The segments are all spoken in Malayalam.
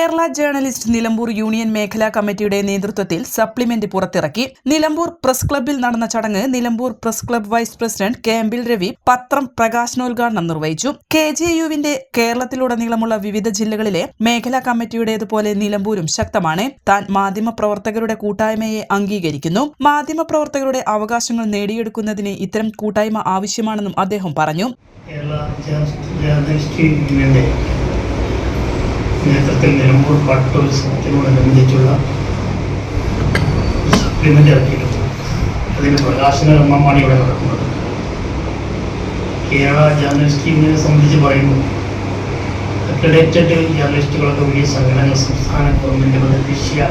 കേരള ജേർണലിസ്റ്റ് നിലമ്പൂർ യൂണിയൻ മേഖലാ കമ്മിറ്റിയുടെ നേതൃത്വത്തിൽ സപ്ലിമെന്റ് പുറത്തിറക്കി. നിലമ്പൂർ പ്രസ് ക്ലബ്ബിൽ നടന്ന ചടങ്ങ് Nilambur press club vice president Kempil Ravi പത്രം പ്രകാശനോദ്ഘാടനം നിർവഹിച്ചു. കെ ജെ യുവിന്റെ കേരളത്തിലുടനീളമുള്ള വിവിധ ജില്ലകളിലെ മേഖലാ കമ്മിറ്റിയുടേതുപോലെ നിലമ്പൂരും ശക്തമാണ്. താൻ മാധ്യമപ്രവർത്തകരുടെ കൂട്ടായ്മയെ അംഗീകരിക്കുന്നു. മാധ്യമപ്രവർത്തകരുടെ അവകാശങ്ങൾ നേടിയെടുക്കുന്നതിന് ഇത്തരം കൂട്ടായ്മ ആവശ്യമാണെന്നും അദ്ദേഹം പറഞ്ഞു. നേതൃത്വത്തിൽ നിലമ്പൂർ പാട്ടോത്സവത്തിനോടനുബന്ധിച്ചുള്ള സപ്ലിമെന്റ് ഇറക്കിയിട്ടുണ്ട്. അതിന് പ്രകാശന കർമ്മമാണ് ഇവിടെ നടക്കുന്നത്. കേരള ജേർണലിസ്റ്റ് യൂണിയനെ സംബന്ധിച്ച് പറയുമ്പോൾ അക്രഡേറ്റഡ് ജേർണലിസ്റ്റുകളൊക്കെ വലിയ സംഘടനകൾ സംസ്ഥാന ഗവൺമെന്റുകൾ ദേശീയ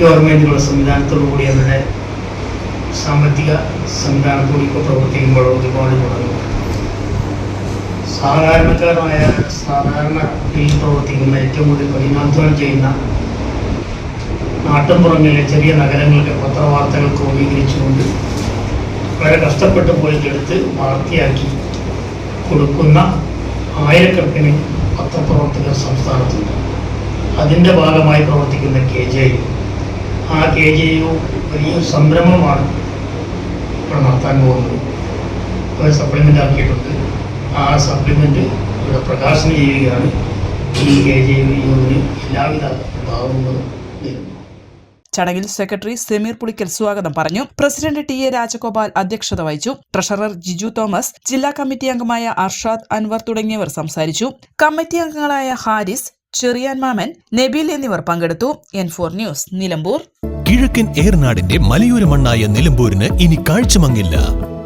ഗവൺമെന്റുകളുടെ സംവിധാനത്തോടുകൂടി അവരുടെ സാമ്പത്തിക സംവിധാനത്തോടി ഇപ്പോൾ പ്രവർത്തിക്കുമ്പോൾ ഒരുപാട് ഗുണങ്ങളുണ്ട് സാധാരണക്കാരായ സാധാരണ ഫീൽഡ് പ്രവർത്തിക്കുന്ന ഏറ്റവും കൂടുതൽ കഠിനാധ്വാനം ചെയ്യുന്ന നാട്ടിൻപുറങ്ങളിലെ ചെറിയ നഗരങ്ങളിലെ പത്രവാർത്തകൾ ക്രോഡീകരിച്ചുകൊണ്ട് വളരെ കഷ്ടപ്പെട്ട് പോയിട്ടെടുത്ത് വാർത്തയാക്കി കൊടുക്കുന്ന ആയിരക്കണക്കിന് പത്രപ്രവർത്തകർ സംസ്ഥാനത്തുണ്ട്. അതിന്റെ ഭാഗമായി പ്രവർത്തിക്കുന്ന കെ ജെ യു. ആ കെ ജെ യു വലിയൊരു സംരംഭമാണ് ഇവിടെ നടത്താൻ പോകുന്നത്. സപ്ലിമെന്റ് ആക്കിയിട്ടുണ്ട്. ആ സപ്ലിമെന്റ് ഇവിടെ പ്രകാശനം ചെയ്യുകയാണ്. ഈ കെ ജെ യുവിന് എല്ലാവിധ ഭാവങ്ങളും നേരുന്നു. ചടങ്ങിൽ സെക്രട്ടറി സെമീർ പുളിക്കൽ സ്വാഗതം പറഞ്ഞു. പ്രസിഡന്റ് ടി എ രാജഗോപാൽ അധ്യക്ഷത വഹിച്ചു. ട്രഷറർ ജിജു തോമസ് ജില്ലാ കമ്മിറ്റി അംഗമായ അർഷാദ് അൻവർ തുടങ്ങിയവർ സംസാരിച്ചു. കമ്മിറ്റി അംഗങ്ങളായ ഹാരിസ് ചെറിയാൻ മാമൻ നബീൽ എന്നിവർ പങ്കെടുത്തു. N four news Nilambur. കിഴക്കൻ ഏർനാടിന്റെ മലയോര മണ്ണായ നിലമ്പൂരിന് ഇനി കാഴ്ചമങ്ങില്ല.